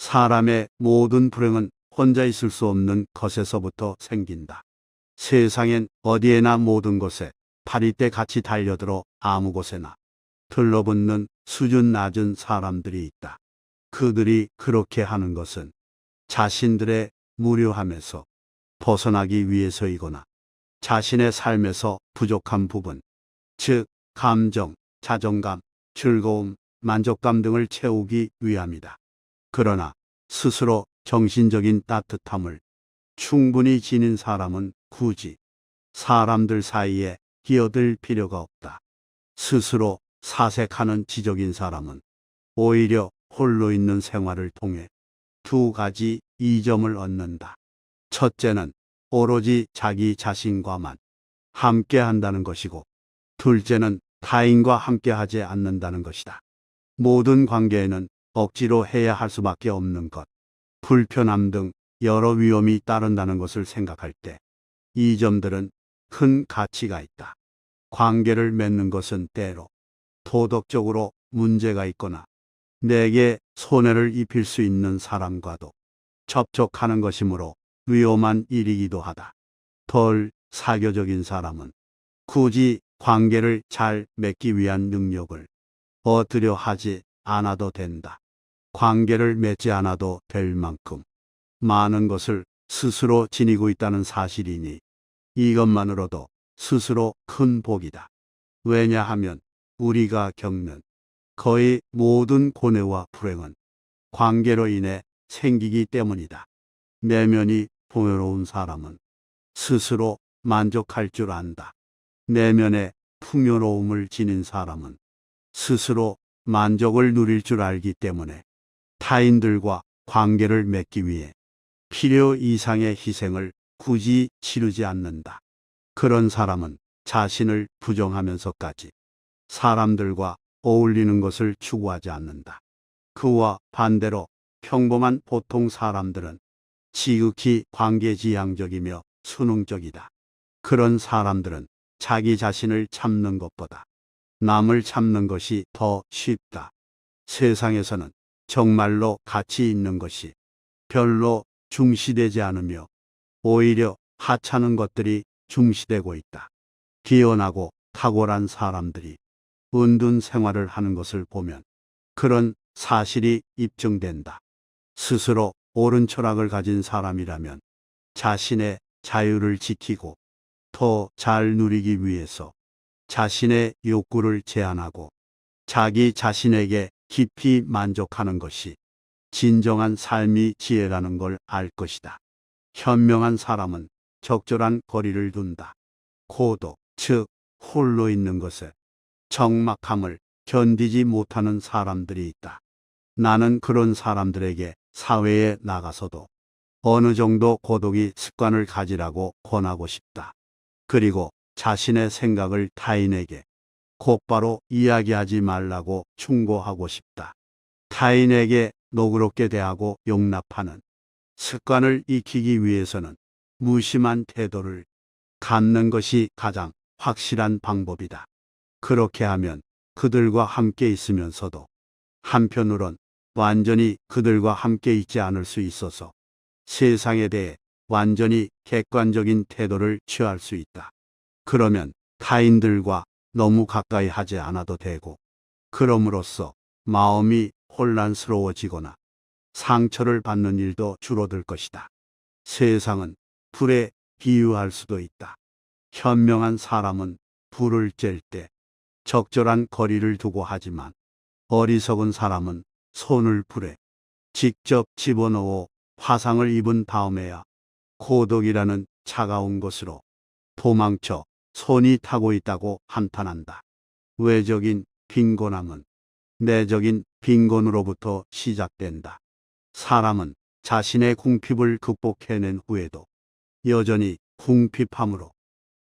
사람의 모든 불행은 혼자 있을 수 없는 것에서부터 생긴다. 세상엔 어디에나 모든 곳에 파리떼 같이 달려들어 아무 곳에나 들러붙는 수준 낮은 사람들이 있다. 그들이 그렇게 하는 것은 자신들의 무료함에서 벗어나기 위해서이거나 자신의 삶에서 부족한 부분, 즉, 감정, 자존감, 즐거움, 만족감 등을 채우기 위함이다. 그러나 스스로 정신적인 따뜻함을 충분히 지닌 사람은 굳이 사람들 사이에 끼어들 필요가 없다. 스스로 사색하는 지적인 사람은 오히려 홀로 있는 생활을 통해 두 가지 이점을 얻는다. 첫째는 오로지 자기 자신과만 함께 한다는 것이고, 둘째는 타인과 함께 하지 않는다는 것이다. 모든 관계에는 억지로 해야 할 수밖에 없는 것, 불편함 등 여러 위험이 따른다는 것을 생각할 때, 이 점들은 큰 가치가 있다. 관계를 맺는 것은 때로 도덕적으로 문제가 있거나 내게 손해를 입힐 수 있는 사람과도 접촉하는 것이므로 위험한 일이기도 하다. 덜 사교적인 사람은 굳이 관계를 잘 맺기 위한 능력을 얻으려 하지 않아도 된다. 관계를 맺지 않아도 될 만큼 많은 것을 스스로 지니고 있다는 사실이니 이것만으로도 스스로 큰 복이다. 왜냐하면 우리가 겪는 거의 모든 고뇌와 불행은 관계로 인해 생기기 때문이다. 내면이 풍요로운 사람은 스스로 만족할 줄 안다. 내면의 풍요로움을 지닌 사람은 스스로 만족을 누릴 줄 알기 때문에 타인들과 관계를 맺기 위해 필요 이상의 희생을 굳이 치르지 않는다. 그런 사람은 자신을 부정하면서까지 사람들과 어울리는 것을 추구하지 않는다. 그와 반대로 평범한 보통 사람들은 지극히 관계지향적이며 수능적이다. 그런 사람들은 자기 자신을 참는 것보다 남을 참는 것이 더 쉽다. 세상에서는 정말로 가치 있는 것이 별로 중시되지 않으며 오히려 하찮은 것들이 중시되고 있다. 기연하고 탁월한 사람들이 은둔 생활을 하는 것을 보면 그런 사실이 입증된다. 스스로 옳은 철학을 가진 사람이라면 자신의 자유를 지키고 더 잘 누리기 위해서 자신의 욕구를 제한하고 자기 자신에게 깊이 만족하는 것이 진정한 삶이 지혜라는 걸 알 것이다. 현명한 사람은 적절한 거리를 둔다. 고독, 즉 홀로 있는 것에 적막함을 견디지 못하는 사람들이 있다. 나는 그런 사람들에게 사회에 나가서도 어느 정도 고독이 습관을 가지라고 권하고 싶다. 그리고 자신의 생각을 타인에게 곧바로 이야기하지 말라고 충고하고 싶다. 타인에게 노그럽게 대하고 용납하는 습관을 익히기 위해서는 무심한 태도를 갖는 것이 가장 확실한 방법이다. 그렇게 하면 그들과 함께 있으면서도 한편으론 완전히 그들과 함께 있지 않을 수 있어서 세상에 대해 완전히 객관적인 태도를 취할 수 있다. 그러면 타인들과 너무 가까이 하지 않아도 되고, 그럼으로써 마음이 혼란스러워지거나 상처를 받는 일도 줄어들 것이다. 세상은 불에 비유할 수도 있다. 현명한 사람은 불을 쬐을 때 적절한 거리를 두고 하지만 어리석은 사람은 손을 불에 직접 집어넣어 화상을 입은 다음에야 고독이라는 차가운 것으로 도망쳐 손이 타고 있다고 한탄한다. 외적인 빈곤함은 내적인 빈곤으로부터 시작된다. 사람은 자신의 궁핍을 극복해낸 후에도 여전히 궁핍함으로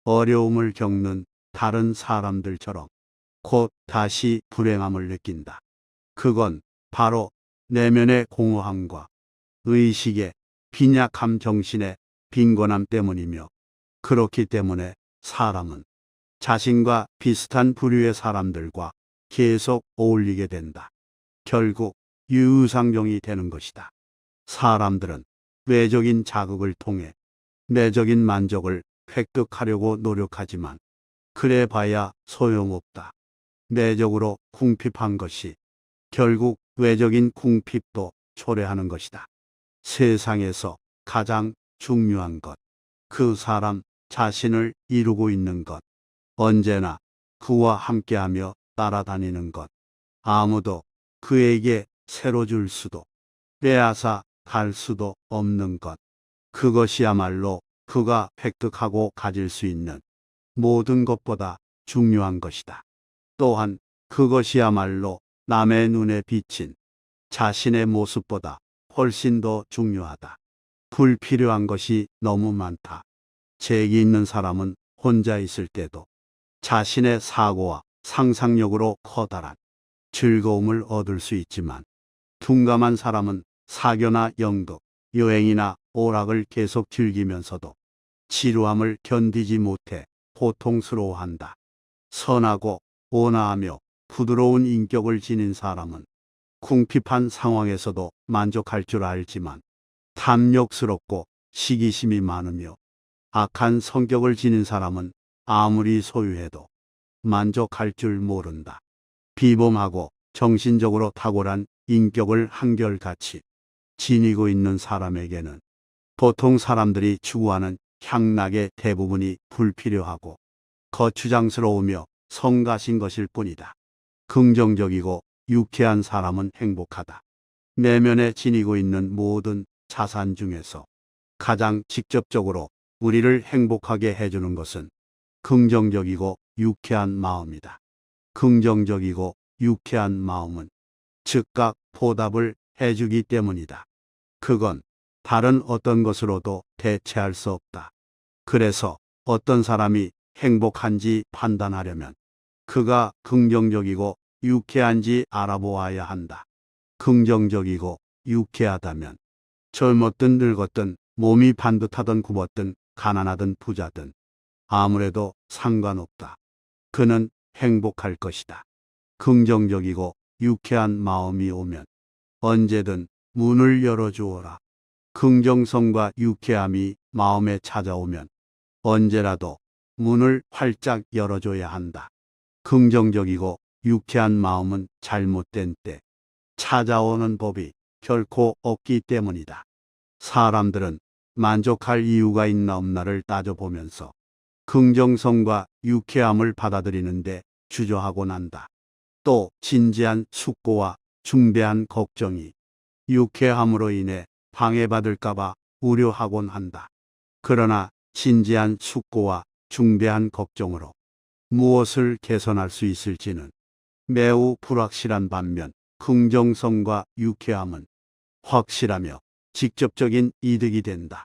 어려움을 겪는 다른 사람들처럼 곧 다시 불행함을 느낀다. 그건 바로 내면의 공허함과 의식의 빈약함 정신의 빈곤함 때문이며 그렇기 때문에 사람은 자신과 비슷한 부류의 사람들과 계속 어울리게 된다. 결국 유유상종이 되는 것이다. 사람들은 외적인 자극을 통해 내적인 만족을 획득하려고 노력하지만 그래 봐야 소용없다. 내적으로 궁핍한 것이 결국 외적인 궁핍도 초래하는 것이다. 세상에서 가장 중요한 것, 그 사람 자신을 이루고 있는 것, 언제나 그와 함께하며 따라다니는 것, 아무도 그에게 새로 줄 수도, 빼앗아 갈 수도 없는 것, 그것이야말로 그가 획득하고 가질 수 있는 모든 것보다 중요한 것이다. 또한 그것이야말로 남의 눈에 비친 자신의 모습보다 훨씬 더 중요하다. 불필요한 것이 너무 많다. 재기 있는 사람은 혼자 있을 때도 자신의 사고와 상상력으로 커다란 즐거움을 얻을 수 있지만 둔감한 사람은 사교나 영덕, 여행이나 오락을 계속 즐기면서도 지루함을 견디지 못해 고통스러워한다. 선하고 온화하며 부드러운 인격을 지닌 사람은 궁핍한 상황에서도 만족할 줄 알지만 탐욕스럽고 시기심이 많으며 악한 성격을 지닌 사람은 아무리 소유해도 만족할 줄 모른다. 비범하고 정신적으로 탁월한 인격을 한결같이 지니고 있는 사람에게는 보통 사람들이 추구하는 향락의 대부분이 불필요하고 거추장스러우며 성가신 것일 뿐이다. 긍정적이고 유쾌한 사람은 행복하다. 내면에 지니고 있는 모든 자산 중에서 가장 직접적으로 우리를 행복하게 해주는 것은 긍정적이고 유쾌한 마음이다. 긍정적이고 유쾌한 마음은 즉각 보답을 해주기 때문이다. 그건 다른 어떤 것으로도 대체할 수 없다. 그래서 어떤 사람이 행복한지 판단하려면 그가 긍정적이고 유쾌한지 알아보아야 한다. 긍정적이고 유쾌하다면 젊었든 늙었든 몸이 반듯하든 굽었든 가난하든 부자든 아무래도 상관없다. 그는 행복할 것이다. 긍정적이고 유쾌한 마음이 오면 언제든 문을 열어주어라. 긍정성과 유쾌함이 마음에 찾아오면 언제라도 문을 활짝 열어줘야 한다. 긍정적이고 유쾌한 마음은 잘못된 때 찾아오는 법이 결코 없기 때문이다. 사람들은 만족할 이유가 있나 없나를 따져보면서 긍정성과 유쾌함을 받아들이는데 주저하곤 한다. 또 진지한 숙고와 중대한 걱정이 유쾌함으로 인해 방해받을까봐 우려하곤 한다. 그러나 진지한 숙고와 중대한 걱정으로 무엇을 개선할 수 있을지는 매우 불확실한 반면 긍정성과 유쾌함은 확실하며 직접적인 이득이 된다.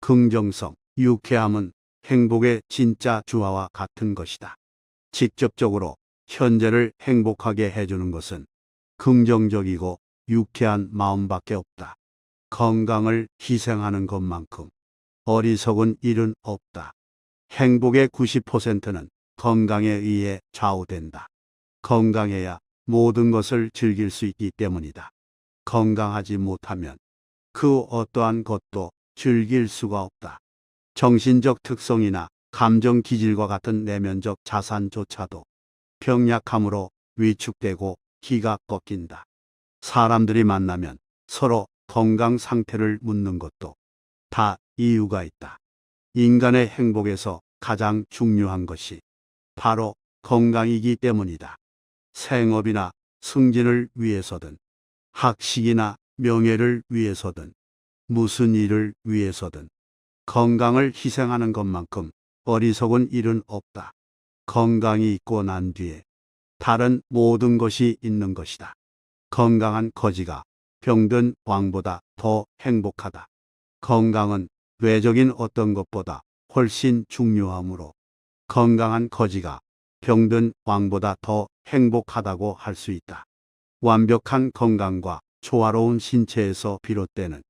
긍정성, 유쾌함은 행복의 진짜 주화와 같은 것이다. 직접적으로 현재를 행복하게 해주는 것은 긍정적이고 유쾌한 마음밖에 없다. 건강을 희생하는 것만큼 어리석은 일은 없다. 행복의 90%는 건강에 의해 좌우된다. 건강해야 모든 것을 즐길 수 있기 때문이다. 건강하지 못하면 그 어떠한 것도 즐길 수가 없다. 정신적 특성이나 감정 기질과 같은 내면적 자산조차도 병약함으로 위축되고 기가 꺾인다. 사람들이 만나면 서로 건강 상태를 묻는 것도 다 이유가 있다. 인간의 행복에서 가장 중요한 것이 바로 건강이기 때문이다. 생업이나 승진을 위해서든 학식이나 명예를 위해서든 무슨 일을 위해서든 건강을 희생하는 것만큼 어리석은 일은 없다. 건강이 있고 난 뒤에 다른 모든 것이 있는 것이다. 건강한 거지가 병든 왕보다 더 행복하다. 건강은 외적인 어떤 것보다 훨씬 중요하므로 건강한 거지가 병든 왕보다 더 행복하다고 할 수 있다. 완벽한 건강과 조화로운 신체에서 비롯되는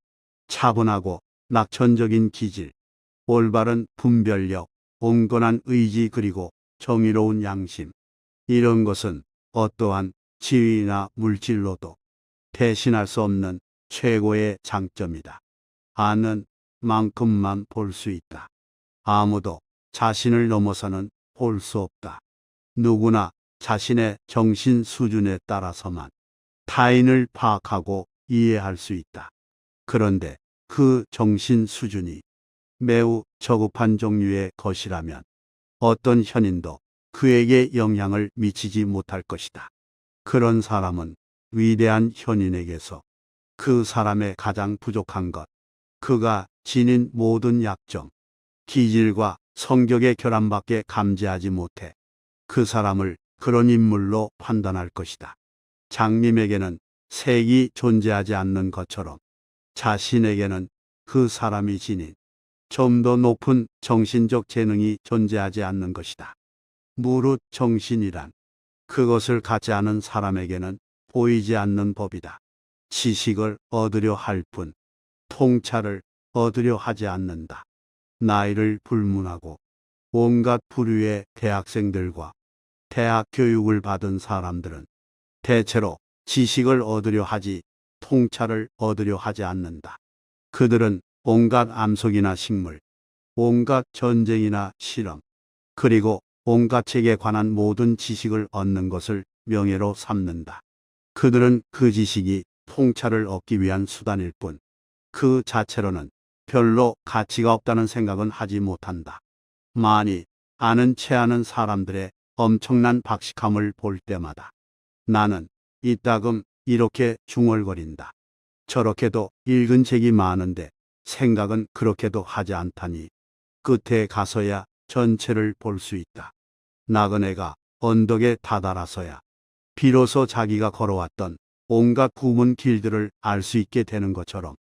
차분하고 낙천적인 기질, 올바른 분별력, 온건한 의지 그리고 정의로운 양심. 이런 것은 어떠한 지위나 물질로도 대신할 수 없는 최고의 장점이다. 아는 만큼만 볼 수 있다. 아무도 자신을 넘어서는 볼 수 없다. 누구나 자신의 정신 수준에 따라서만 타인을 파악하고 이해할 수 있다. 그런데 그 정신 수준이 매우 저급한 종류의 것이라면 어떤 현인도 그에게 영향을 미치지 못할 것이다. 그런 사람은 위대한 현인에게서 그 사람의 가장 부족한 것, 그가 지닌 모든 약점, 기질과 성격의 결함밖에 감지하지 못해 그 사람을 그런 인물로 판단할 것이다. 장님에게는 색이 존재하지 않는 것처럼 자신에게는 그 사람이 지닌 좀 더 높은 정신적 재능이 존재하지 않는 것이다. 무릇 정신이란 그것을 갖지 않은 사람에게는 보이지 않는 법이다. 지식을 얻으려 할 뿐 통찰을 얻으려 하지 않는다. 나이를 불문하고 온갖 부류의 대학생들과 대학 교육을 받은 사람들은 대체로 지식을 얻으려 하지 통찰을 얻으려 하지 않는다. 그들은 온갖 암석이나 식물, 온갖 전쟁이나 실험, 그리고 온갖 책에 관한 모든 지식을 얻는 것을 명예로 삼는다. 그들은 그 지식이 통찰을 얻기 위한 수단일 뿐, 그 자체로는 별로 가치가 없다는 생각은 하지 못한다. 많이 아는 채 아는 사람들의 엄청난 박식함을 볼 때마다 나는 이따금 이렇게 중얼거린다. 저렇게도 읽은 책이 많은데 생각은 그렇게도 하지 않다니 끝에 가서야 전체를 볼 수 있다. 나그네가 언덕에 다다라서야 비로소 자기가 걸어왔던 온갖 구문 길들을 알 수 있게 되는 것처럼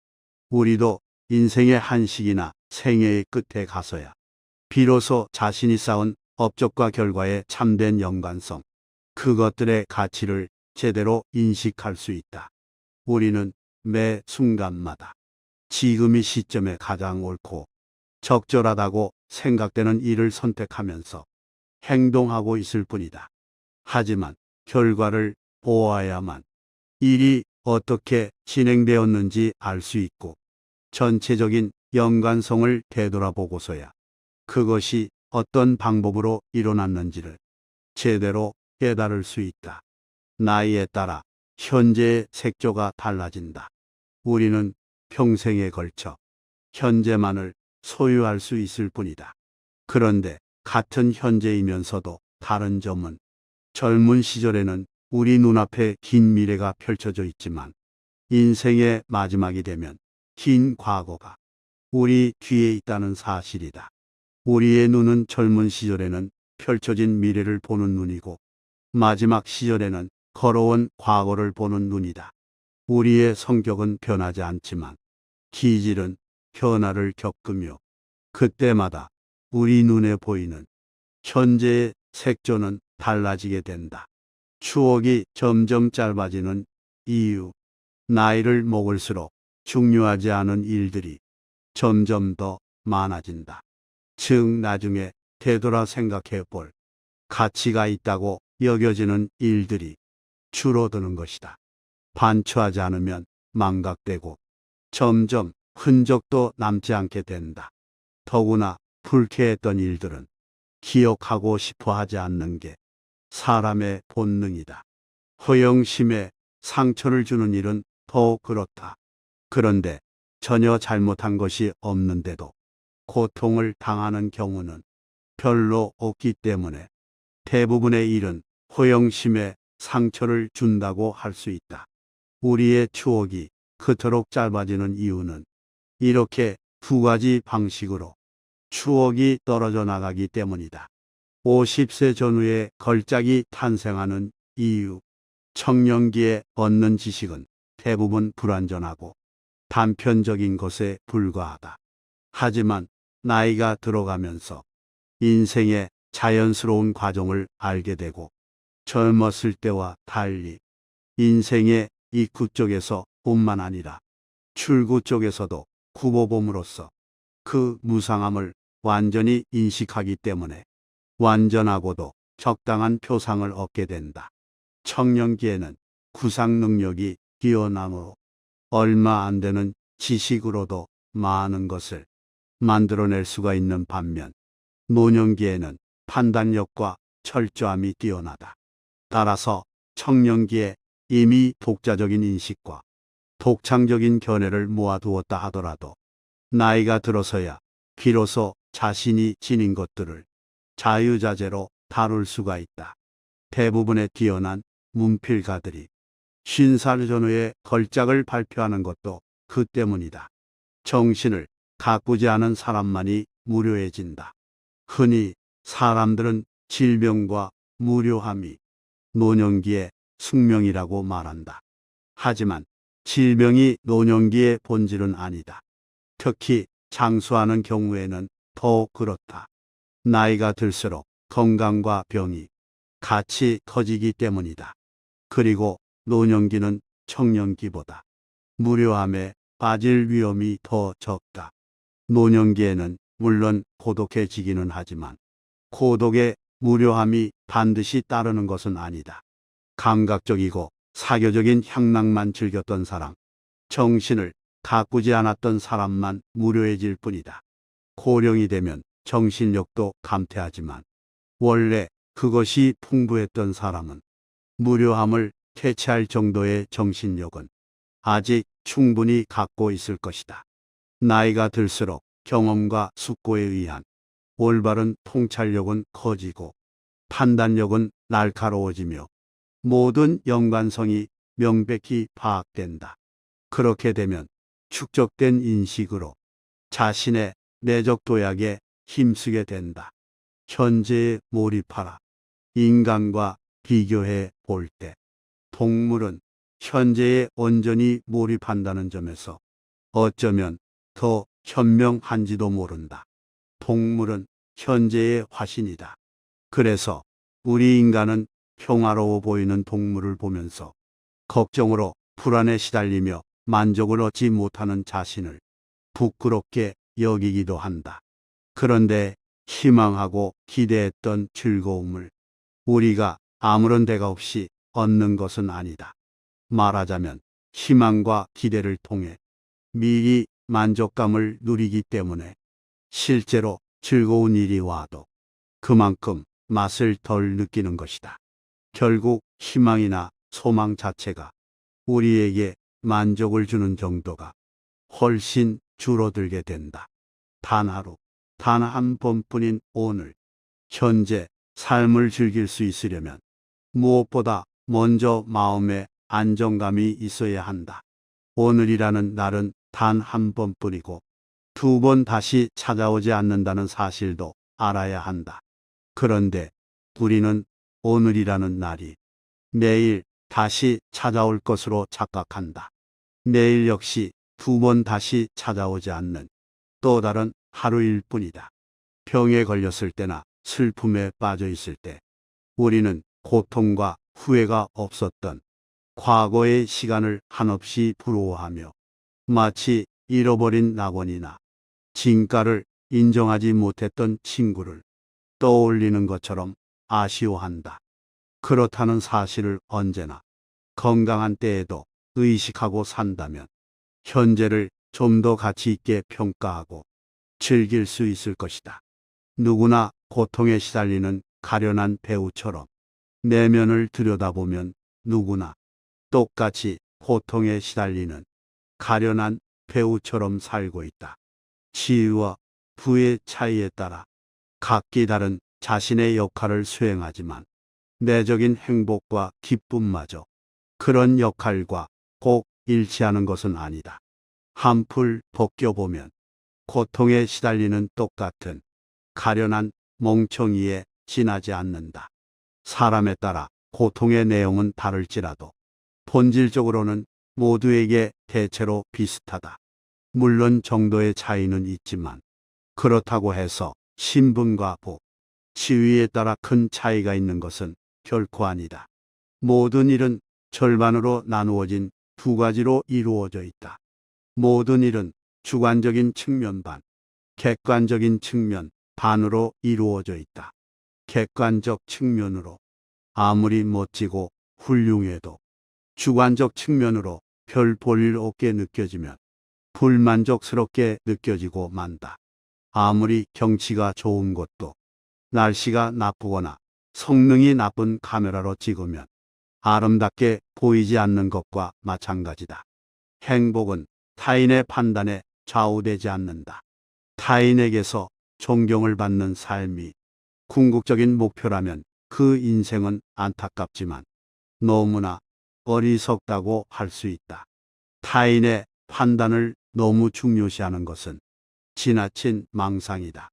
우리도 인생의 한식이나 생애의 끝에 가서야 비로소 자신이 쌓은 업적과 결과의 참된 연관성, 그것들의 가치를 제대로 인식할 수 있다. 우리는 매 순간마다 지금이 시점에 가장 옳고 적절하다고 생각되는 일을 선택하면서 행동하고 있을 뿐이다. 하지만 결과를 보아야만 일이 어떻게 진행되었는지 알 수 있고 전체적인 연관성을 되돌아보고서야 그것이 어떤 방법으로 일어났는지를 제대로 깨달을 수 있다. 나이에 따라 현재의 색조가 달라진다. 우리는 평생에 걸쳐 현재만을 소유할 수 있을 뿐이다. 그런데 같은 현재이면서도 다른 점은 젊은 시절에는 우리 눈앞에 긴 미래가 펼쳐져 있지만 인생의 마지막이 되면 긴 과거가 우리 뒤에 있다는 사실이다. 우리의 눈은 젊은 시절에는 펼쳐진 미래를 보는 눈이고 마지막 시절에는 걸어온 과거를 보는 눈이다. 우리의 성격은 변하지 않지만 기질은 변화를 겪으며 그때마다 우리 눈에 보이는 현재의 색조는 달라지게 된다. 추억이 점점 짧아지는 이유. 나이를 먹을수록 중요하지 않은 일들이 점점 더 많아진다. 즉, 나중에 되돌아 생각해 볼 가치가 있다고 여겨지는 일들이 줄어드는 것이다. 반추하지 않으면 망각되고 점점 흔적도 남지 않게 된다. 더구나 불쾌했던 일들은 기억하고 싶어 하지 않는 게 사람의 본능이다. 허영심에 상처를 주는 일은 더 그렇다. 그런데 전혀 잘못한 것이 없는데도 고통을 당하는 경우는 별로 없기 때문에 대부분의 일은 허영심에 상처를 준다고 할 수 있다. 우리의 추억이 그토록 짧아지는 이유는 이렇게 두 가지 방식으로 추억이 떨어져 나가기 때문이다. 50세 전후에 걸작이 탄생하는 이유. 청년기에 얻는 지식은 대부분 불완전하고 단편적인 것에 불과하다. 하지만 나이가 들어가면서 인생의 자연스러운 과정을 알게 되고 젊었을 때와 달리 인생의 입구 쪽에서 뿐만 아니라 출구 쪽에서도 구보봄으로써 그 무상함을 완전히 인식하기 때문에 완전하고도 적당한 표상을 얻게 된다. 청년기에는 구상 능력이 뛰어나므로 얼마 안 되는 지식으로도 많은 것을 만들어낼 수가 있는 반면 노년기에는 판단력과 철저함이 뛰어나다. 따라서 청년기에 이미 독자적인 인식과 독창적인 견해를 모아두었다 하더라도 나이가 들어서야 비로소 자신이 지닌 것들을 자유자재로 다룰 수가 있다. 대부분의 뛰어난 문필가들이 50살 전후에 걸작을 발표하는 것도 그 때문이다. 정신을 가꾸지 않은 사람만이 무료해진다. 흔히 사람들은 질병과 무료함이 노년기의 숙명이라고 말한다. 하지만 질병이 노년기의 본질은 아니다. 특히 장수하는 경우에는 더 그렇다. 나이가 들수록 건강과 병이 같이 커지기 때문이다. 그리고 노년기는 청년기보다 무료함에 빠질 위험이 더 적다. 노년기에는 물론 고독해지기는 하지만 고독의 무료함이 반드시 따르는 것은 아니다. 감각적이고 사교적인 향락만 즐겼던 사람, 정신을 가꾸지 않았던 사람만 무료해질 뿐이다. 고령이 되면 정신력도 감퇴하지만 원래 그것이 풍부했던 사람은 무료함을 캐치할 정도의 정신력은 아직 충분히 갖고 있을 것이다. 나이가 들수록 경험과 숙고에 의한 올바른 통찰력은 커지고 판단력은 날카로워지며 모든 연관성이 명백히 파악된다. 그렇게 되면 축적된 인식으로 자신의 내적 도약에 힘쓰게 된다. 현재에 몰입하라. 인간과 비교해 볼 때 동물은 현재에 온전히 몰입한다는 점에서 어쩌면 더 현명한지도 모른다. 동물은 현재의 화신이다. 그래서 우리 인간은 평화로워 보이는 동물을 보면서 걱정으로 불안에 시달리며 만족을 얻지 못하는 자신을 부끄럽게 여기기도 한다. 그런데 희망하고 기대했던 즐거움을 우리가 아무런 대가 없이 얻는 것은 아니다. 말하자면 희망과 기대를 통해 미리 만족감을 누리기 때문에 실제로 즐거운 일이 와도 그만큼 맛을 덜 느끼는 것이다. 결국 희망이나 소망 자체가 우리에게 만족을 주는 정도가 훨씬 줄어들게 된다. 단 하루, 단 한 번뿐인 오늘, 현재 삶을 즐길 수 있으려면 무엇보다 먼저 마음에 안정감이 있어야 한다. 오늘이라는 날은 단 한 번뿐이고 두 번 다시 찾아오지 않는다는 사실도 알아야 한다. 그런데 우리는 오늘이라는 날이 내일 다시 찾아올 것으로 착각한다. 내일 역시 두 번 다시 찾아오지 않는 또 다른 하루일 뿐이다. 병에 걸렸을 때나 슬픔에 빠져 있을 때 우리는 고통과 후회가 없었던 과거의 시간을 한없이 부러워하며 마치 잃어버린 낙원이나 진가를 인정하지 못했던 친구를 떠올리는 것처럼 아쉬워한다. 그렇다는 사실을 언제나 건강한 때에도 의식하고 산다면 현재를 좀 더 가치 있게 평가하고 즐길 수 있을 것이다. 누구나 고통에 시달리는 가련한 배우처럼 내면을 들여다보면 누구나 똑같이 고통에 시달리는 가련한 배우처럼 살고 있다. 지위와 부의 차이에 따라 각기 다른 자신의 역할을 수행하지만 내적인 행복과 기쁨마저 그런 역할과 꼭 일치하는 것은 아니다. 한풀 벗겨보면 고통에 시달리는 똑같은 가련한 멍청이에 지나지 않는다. 사람에 따라 고통의 내용은 다를지라도 본질적으로는 모두에게 대체로 비슷하다. 물론 정도의 차이는 있지만 그렇다고 해서 신분과 복, 지위에 따라 큰 차이가 있는 것은 결코 아니다. 모든 일은 절반으로 나누어진 두 가지로 이루어져 있다. 모든 일은 주관적인 측면 반, 객관적인 측면 반으로 이루어져 있다. 객관적 측면으로 아무리 멋지고 훌륭해도 주관적 측면으로 별 볼일 없게 느껴지면 불만족스럽게 느껴지고 만다. 아무리 경치가 좋은 곳도 날씨가 나쁘거나 성능이 나쁜 카메라로 찍으면 아름답게 보이지 않는 것과 마찬가지다. 행복은 타인의 판단에 좌우되지 않는다. 타인에게서 존경을 받는 삶이 궁극적인 목표라면 그 인생은 안타깝지만 너무나 어리석다고 할 수 있다. 타인의 판단을 너무 중요시하는 것은 지나친 망상이다.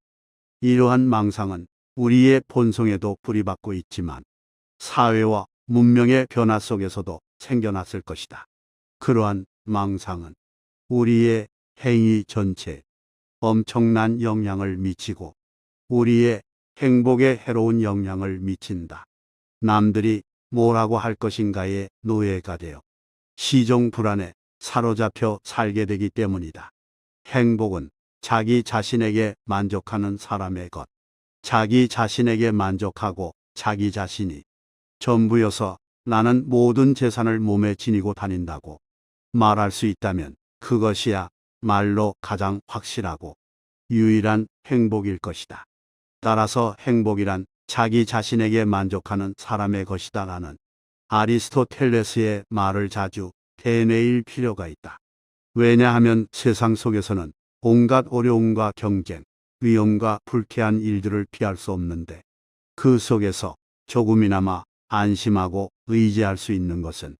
이러한 망상은 우리의 본성에도 뿌리박고 있지만 사회와 문명의 변화 속에서도 생겨났을 것이다. 그러한 망상은 우리의 행위 전체에 엄청난 영향을 미치고 우리의 행복에 해로운 영향을 미친다. 남들이 뭐라고 할 것인가에 노예가 되어 시종 불안에 사로잡혀 살게 되기 때문이다. 행복은 자기 자신에게 만족하는 사람의 것. 자기 자신에게 만족하고 자기 자신이 전부여서 나는 모든 재산을 몸에 지니고 다닌다고 말할 수 있다면 그것이야 말로 가장 확실하고 유일한 행복일 것이다. 따라서 행복이란 자기 자신에게 만족하는 사람의 것이다. 라는 아리스토텔레스의 말을 자주 되뇌일 필요가 있다. 왜냐하면 세상 속에서는 온갖 어려움과 경쟁, 위험과 불쾌한 일들을 피할 수 없는데 그 속에서 조금이나마 안심하고 의지할 수 있는 것은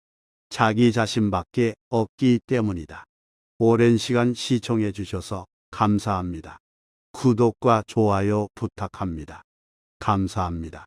자기 자신밖에 없기 때문이다. 오랜 시간 시청해 주셔서 감사합니다. 구독과 좋아요 부탁합니다. 감사합니다.